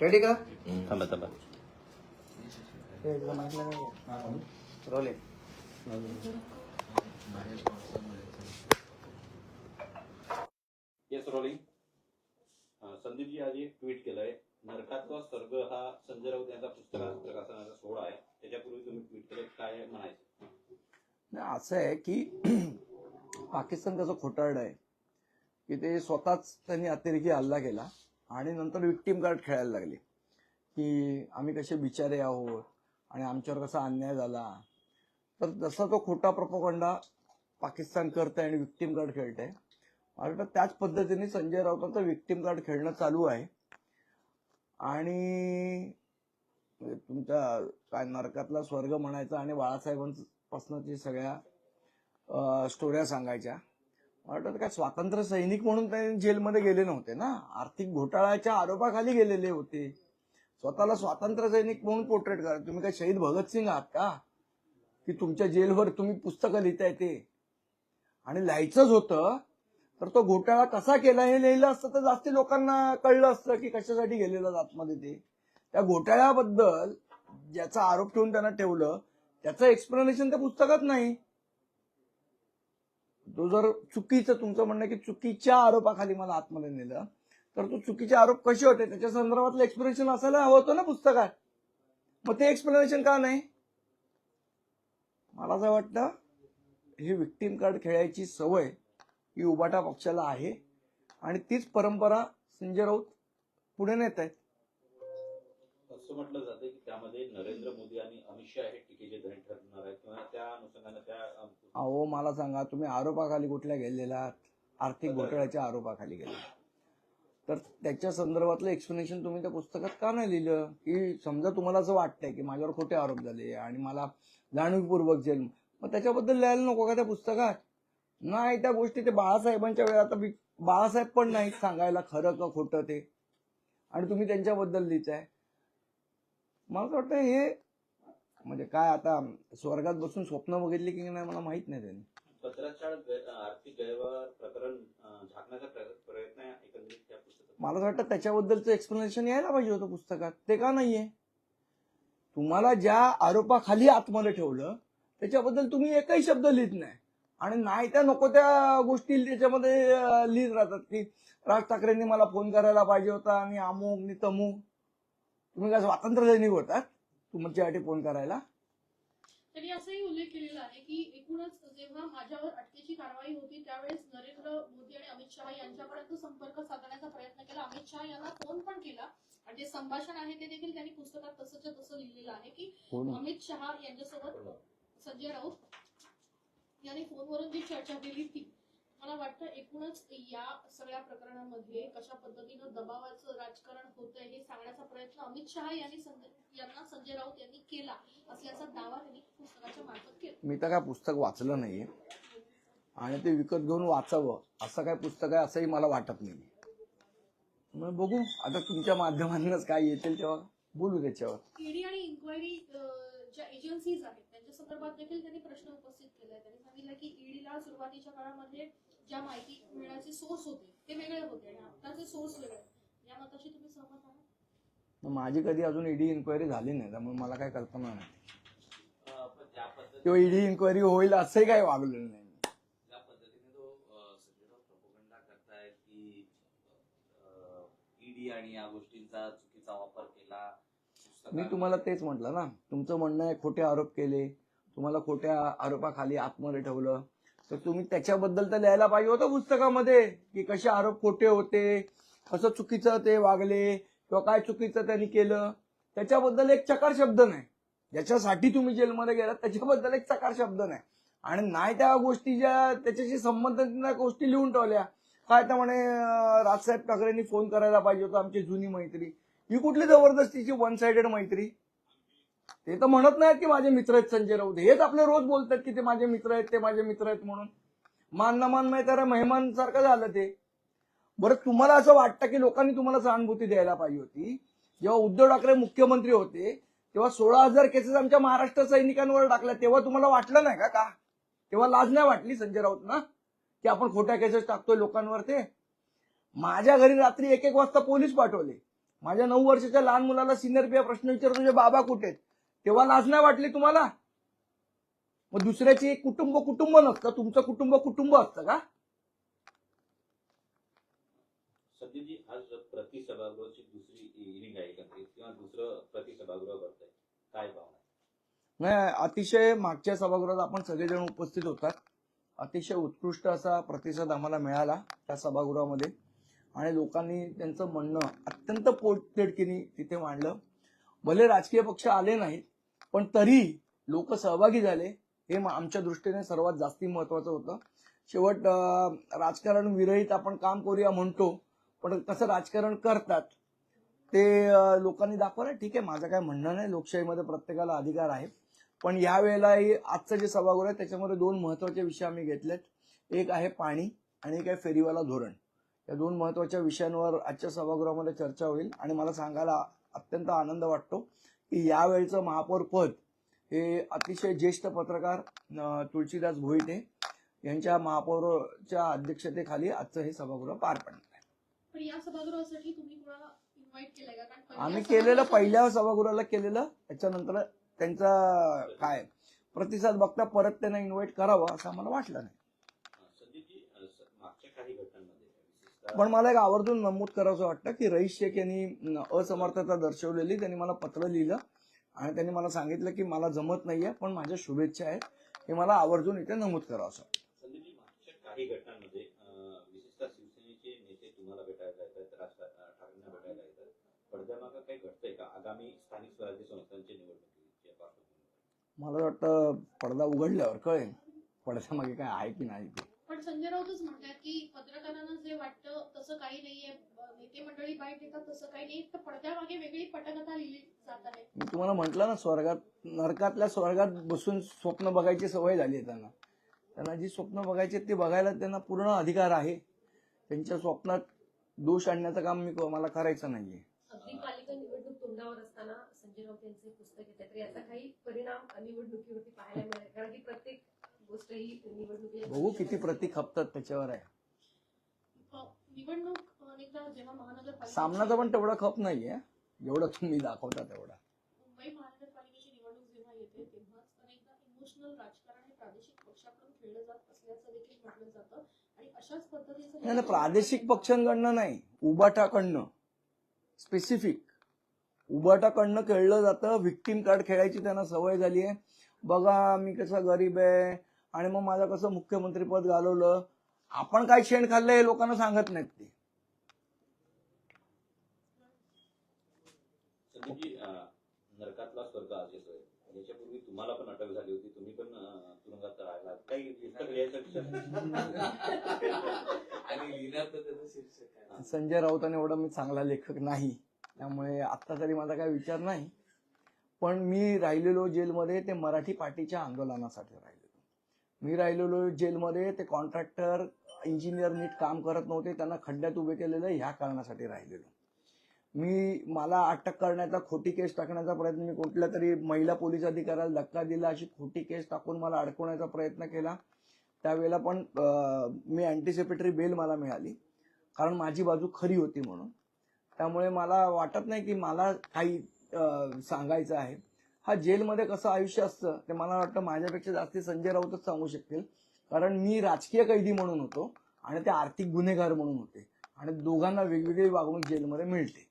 Ready का? थांबा थांबा. रोले येस रोलिंग संदीपजी आज एक ट्विट केलंय. नरकातला स्वर्ग हा संजय राऊत यांचा पुस्तकाचा प्रकाशनाचा सोहळा आहे. त्याच्यापूर्वी तुम्ही ट्विट केलं काय म्हणायचं? असं आहे की पाकिस्तान कसं खोटारडं आहे की ते स्वतःच त्यांनी अतिरेकी हल्ला केला. आणि नंतर विक्टीम कार्ड खेळायला लागले. की आम्ही कसे बिचारे आहोत आणि आमच्यावर कसा अन्याय झाला. तर जसा तो खोटा प्रपोगंडा पाकिस्तान करत आहे आणि विक्टीम कार्ड खेळत आहे मला वाटतं त्याच पद्धतीने संजय राऊतांचं विक्टीम कार्ड खेळणं चालू आहे. आणि तुमच्या काय नरकातला स्वर्ग म्हणायचा आणि बाळासाहेबांपासूनची सगळ्या स्टोऱ्या सांगायच्या. वाटतं काय स्वातंत्र्य सैनिक म्हणून ते जेलमध्ये गेले नव्हते ना? आर्थिक घोटाळ्याच्या आरोपाखाली गेलेले होते. स्वतःला स्वातंत्र्य सैनिक म्हणून पोर्ट्रेट करा. तुम्ही काय शहीद भगतसिंग आहात का? की तुमच्या जेलवर तुम्ही पुस्तकं लिहिताय ते? आणि लिहायचंच होतं तर तो घोटाळा कसा केला हे लिहिलं असतं तर जास्ती लोकांना कळलं असतं की कशासाठी गेलेलं आतमध्ये ते. त्या घोटाळ्याबद्दल ज्याचा आरोप ठेवून त्यांना ठेवलं त्याचं एक्सप्लेनेशन त्या पुस्तकात नाही. तो जर चुकीचं तुमचं म्हणणं की चुकीच्या आरोपाखाली मला आतमध्ये नेलं तर तो चुकीचे आरोप कसे होते? त्याच्या संदर्भातलं एक्सप्लेनेशन असायला हवं होतं ना पुस्तकात. मग ते एक्सप्लेनेशन का नाही? मला असं वाटतं ही विक्टीम कार्ड खेळायची सवय ही उबाटा पक्षाला आहे. आणि तीच परंपरा संजय राऊत पुढे नेत आहेत म्हटलं जातं की त्यामध्ये नरेंद्र मोदी आणि अमित शहा हे टीकेचे धनी ठरणार आहेत. किंवा त्या अनुषंगाने त्या अहो मला सांगा तुम्ही आरोपाखाली कुठल्या गेलेला आहात? आर्थिक घोटाळ्याच्या आरोपाखाली गेले तर त्याच्या संदर्भातलं एक्सप्लेनेशन तुम्ही त्या पुस्तकात का नाही लिहिलं? की समजा तुम्हाला असं वाटतंय की माझ्यावर खोटे आरोप झाले आणि मला जाणीवपूर्वक जेल मग त्याच्याबद्दल लिहायला नको का त्या पुस्तकात? नाही त्या गोष्टी ते बाळासाहेबांच्या वेळात आता बाळासाहेब पण नाहीत सांगायला खरं का खोटं ते. आणि तुम्ही त्यांच्याबद्दल लिहिताय. मला असं वाटतं हे म्हणजे काय आता स्वर्गात बसून स्वप्न बघितली की नाही मला माहीत नाही त्यांनी. आर्थिक गैरव्यवहार प्रकरण झाकण्याचा प्रयत्न एकंदरीत मला असं वाटतं त्याच्याबद्दलचं एक्सप्लेनेशन यायला पाहिजे होतं पुस्तकात. ते का नाहीये? तुम्हाला ज्या आरोपाखाली आतमध्ये ठेवलं त्याच्याबद्दल तुम्ही एकही शब्द लिहित नाही. आणि नाही त्या नको त्या गोष्टी त्याच्यामध्ये लिहित राहतात की राज ठाकरेंनी मला फोन करायला पाहिजे होता आणि अमुक नि तमुक. तुम्ही काय स्वातंत्र्य सैनिक होतात? तुमच्यासाठी फोन करायला? त्यांनी असंही उल्लेख केलेला आहे की एकूणच जेव्हा माझ्यावर अटकेची कारवाई होती त्यावेळेस नरेंद्र मोदी आणि अमित शहा यांच्यापर्यंत संपर्क साधण्याचा प्रयत्न केला. अमित शहा यांना फोन पण केला. आणि जे संभाषण आहे ते देखील त्यांनी पुस्तकात तसंच्या तसं लिहिलेलं आहे की अमित शहा यांच्यासोबत संजय राऊत यांनी फोनवरून जी चर्चा केली ती. मला वाटतं एकूणच या सगळ्या प्रकरणामध्ये कशा पद्धतीनं दबावाचं राजकारण होतंय हे सांगण्याचा प्रयत्न अमित शहा यांनी यांना संजय राऊत यांनी केला असल्याचा दावा त्यांनी पुस्तकाच्या मार्फत केला. मी तर काय पुस्तक वाचलं नाहीये. आणि ते विकत घेऊन वाचावं असं काय पुस्तक आहे असंही मला वाटत नाही. मग बघू. आता तुमच्या माध्यमातूनच काय येतील तेव्हा. बोलू त्याच्यावर. ईडी आणि इन्क्वायरी ज्या एजन्सीज आहेत संदर्भात देखील त्यांनी प्रश्न उपस्थित केलाय त्यांनी सांगितलं की ईडीला सुरुवातीच्या काळामध्ये ज्या माहिती मिळण्याचे सोर्स होते ते वेगळे होते आणि आताचे सोर्स वेगळे. या मताशी तुम्ही सहमत आहात? माझी कधी अजून ईडी इन्क्वायरी झाली नाही त्यामुळे मला काय कल्पना नाही. अं, पण ज्या पद्धतीने किंवा ईडी इन्क्वायरी होईल असंही काही वागलेलं नाही. ज्या पद्धतीने तो अं, संजय राऊत प्रोपगंडा करताय की ईडी आणि या गोष्टींचा चुकीचा वापर केला पुस्तकात- मी तुम्हाला तेच म्हटलं ना तुमचं म्हणणं आहे खोटे आरोप केले तुम्हाला खोट्या आरोपाखाली आतमध्ये ठेवलं. तर तुम्ही त्याच्याबद्दल तर लिहायला पाहिजे होतं पुस्तकामध्ये की कसे आरोप खोटे होते कसं चुकीचं ते वागले किंवा काय चुकीचं त्यांनी केलं. त्याच्याबद्दल एक चकार शब्द नाही. ज्याच्यासाठी तुम्ही जेलमध्ये गेलात त्याच्याबद्दल एक चकार शब्द नाही. आणि नाही त्या गोष्टी ज्या त्याच्याशी संबंधित गोष्टी लिहून ठेवल्या. काय तर म्हणे राजसाहेब ठाकरेंनी फोन करायला पाहिजे होता आमची जुनी मैत्री. ही कुठली जबरदस्तीची वन साइडेड मैत्री? ते तर म्हणत नाहीत की माझे मित्र आहेत संजय राऊत. हेच आपले रोज बोलतात की ते माझे मित्र आहेत ते माझे मित्र आहेत म्हणून. मान ना मान माहिती तर मेहमान सारखं झालं ते. बरं तुम्हाला असं वाटतं की लोकांनी तुम्हाला सहानुभूती द्यायला पाहिजे होती? जेव्हा उद्धव ठाकरे मुख्यमंत्री होते तेव्हा सोळा हजार केसेस आमच्या महाराष्ट्र सैनिकांवर टाकल्या. तेव्हा तुम्हाला वाटलं नाही का का? तेव्हा लाज नाही वाटली संजय राऊत ना की आपण खोट्या केसेस टाकतोय लोकांवर ते? माझ्या घरी रात्री एक एक वाजता पोलीस पाठवले. माझ्या नऊ वर्षाच्या लहान मुलाला सिनियर पिया प्रश्न विचार तुझे बाबा कुठे आहेत? तेव्हा लाज नाही वाटली तुम्हाला? मग दुसऱ्याची कुटुंब कुटुंब नसतं तुमचं कुटुंब कुटुंब असतं का? आज दुसरी इनिंग आहे किंवा दुसरं प्रति सभागृह भरतंय? काय भावना? नाही अतिशय मागच्या सभागृहात आपण सगळेजण उपस्थित होतात. अतिशय उत्कृष्ट असा प्रतिसाद आम्हाला मिळाला त्या सभागृहामध्ये. आणि लोकांनी त्यांचं म्हणणं अत्यंत पोटतिडकीने तिथे मांडलं. भले राजकीय पक्ष आले नाहीत पण तरी लोक सहभागी झाले. हे म- आमच्या दृष्टीने सर्वात जास्ती महत्वाचं होतं. शेवट राजकारण विरहित आपण काम करूया म्हणतो पण कसं राजकारण करतात ते लोकांनी दाखवलं ठीक आहे माझं काय म्हणणं नाही. लोकशाहीमध्ये प्रत्येकाला अधिकार आहे. पण या वेळेलाही आजचं जे सभागृह आहे त्याच्यामध्ये दोन महत्त्वाचे विषय आम्ही घेतलेत. एक आहे पाणी आणि एक आहे फेरीवाला धोरण. या दोन महत्त्वाच्या विषयांवर आजच्या सभागृहामध्ये चर्चा होईल. आणि मला सांगायला अत्यंत आनंद वाटतो की यावेळचं महापौर पद हे अतिशय ज्येष्ठ पत्रकार तुळशीदास भोईटे यांच्या महापौरच्या अध्यक्षतेखाली आजचं हे सभागृह पार पडणार आहे. पण या सभागृहासाठी तुम्ही कोणाला इन्व्हाइट केलंय का? कारण पहिल्या आम्ही केलेलं पहिल्या सभागृहाला केलेलं त्याच्यानंतर त्यांचा काय प्रतिसाद बघता परत त्यांना इन्व्हाइट करावं असं आम्हाला वाटलं नाही. पण मला एक आवर्जून नमूद करावं वाटतं की रईस शेख यांनी असमर्थता दर्शवलेली त्यांनी मला पत्र लिहिलं आणि त्यांनी मला सांगितलं की मला जमत नाहीये पण माझ्या शुभेच्छा आहेत. हे मला आवर्जून इथे नमूद करावं काही घटनांमध्ये अं, विशेषतः शिवसेनेचे नेते तुम्हाला भेटायला येतात राज अं, ठाकरेंना भेटायला येतात पडद्यामागं काही घडतंय का? आगामी स्थानिक स्वराज्य संस्थांची निवडणुकीच्या पार्श्वभूमीवर. मला वाटतं पडदा उघडल्यावर कळेल पडद्यामागे काय आहे की नाही ते. पण संजय राऊतच म्हणतात की पत्रकारांना जे वाटतं तसं काही नाहीये. नेते मंडळी बाईट देतात तसं काही नाही. तर पडद्यामागे वेगळी पटकथा लिहिली जात आहे मी तुम्हाला म्हटलं ना स्वर्गात नरकातल्या स्वर्गात बसून स्वप्न बघायची सवय झाली आहे त्यांना. त्यांना जी स्वप्न बघायची आहेत ती बघायला त्यांना पूर्ण अधिकार आहे. त्यांच्या स्वप्नात दोष आणण्याचं काम मी मला करायचं नाहीये. अगदी पालिका निवडणूक तोंडावर असताना संजय राऊत यांचे पुस्तक येते तर याचा काही परिणाम निवडणुकीवरती पाहायला मिळेल कारण की प्रत्येक गोष्ट ही निवडणुकी बघू किती प्रतीक खपतात त्याच्यावर आहे. निवडणूक अनेकदा जेव्हा महानगरपालिका सामनाचा पण तेवढा खप नाहीये. जेवढं तुम्ही दाखवता तेवढा. मुंबई महानगरपालिकेची निवडणूक जेव्हा येते तेव्हाच अनेकदा इमोशनल राजकारण हे प्रादेशिक पक्षाकडून खेळलं जात असल्याचं देखील म्हटलं जातं. आणि अशाच पद्धतीचं नाही नाही, प्रादेशिक पक्षांकडनं नाही उबाटाकडनं. स्पेसिफिक उबाटाकडनं खेळलं जातं व्हिक्टीम कार्ड खेळायची त्यांना सवय झाली आहे बघा मी कसा गरीब आहे आणि मग माझं कसं मुख्यमंत्रीपद घालवलं? आपण काय शेण खाल्लं हे लोकांना सांगत नाहीत ते. अं, नरकातला स्वर्ग याच्यापूर्वी तुम्हाला पण अटक झाली होती. तुम्ही पण तुरुंगात राहिला काही पुस्तक लिहायचं संजय राऊतांनी एवढा मी चांगला लेखक नाही. त्यामुळे आत्ता तरी माझा काही विचार नाही. पण मी राहिलेलो जेलमध्ये ते मराठी पार्टीच्या आंदोलनासाठी राहिलेलो मी राहिलेलो जेलमध्ये ते कॉन्ट्रॅक्टर इंजिनियर नीट काम करत नव्हते. त्यांना खड्ड्यात उभे केलेलं ह्या कारणासाठी राहिलेलो. मी मला अटक करण्याचा खोटी केस टाकण्याचा प्रयत्न मी कुठल्या तरी महिला पोलीस अधिकाऱ्याला धक्का दिला अशी खोटी केस टाकून मला अडकवण्याचा प्रयत्न केला. त्यावेळेला पण मी अँटिसिपेटरी बेल मला मिळाली. कारण माझी बाजू खरी होती म्हणून. त्यामुळे मला वाटत नाही की मला काही सांगायचं आहे. हा जेलमध्ये कसं आयुष्य असतं ते मला वाटतं माझ्यापेक्षा जास्ती संजय राऊतच सांगू शकतील कारण मी राजकीय कैदी म्हणून होतो आणि ते आर्थिक गुन्हेगार म्हणून होते. आणि दोघांना वेगवेगळी वागणूक जेलमध्ये मिळते.